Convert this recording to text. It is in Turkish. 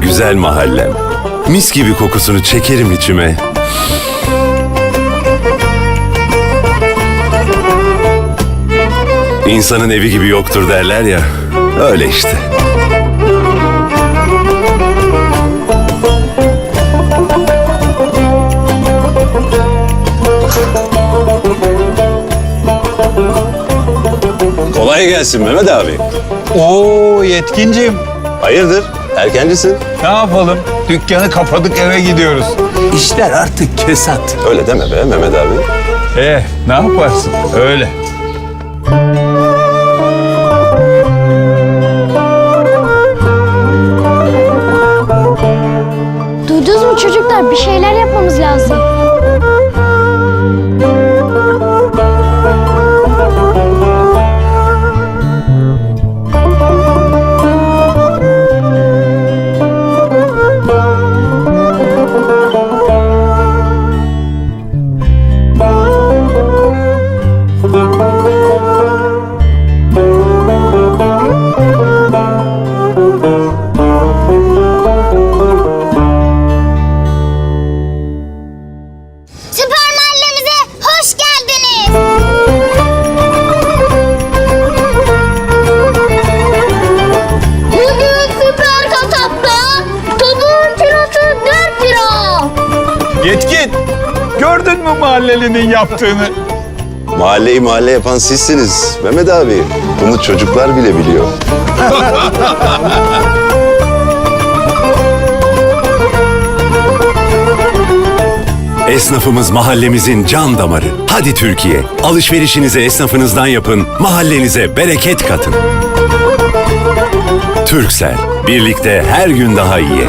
güzel mahallem. Mis gibi kokusunu çekerim içime. İnsanın evi gibi yoktur derler ya. Öyle işte. Kolay gelsin Mehmet abi. Oo yetkincim. Hayırdır? Erkencisin. Ne yapalım? Dükkanı kapadık eve gidiyoruz. İşler artık kesat. Öyle deme be Mehmet abi. Eh ne yaparsın? Öyle. Duydunuz mu çocuklar? Bir şeyler yapmamız Yetkin. Gördün mü mahallelinin yaptığını? Mahalleyi mahalle yapan sizsiniz Mehmet abi. Bunu çocuklar bile biliyor. Esnafımız mahallemizin can damarı. Hadi Türkiye, alışverişinizi esnafınızdan yapın, mahallenize bereket katın. Türksel, birlikte her gün daha iyi.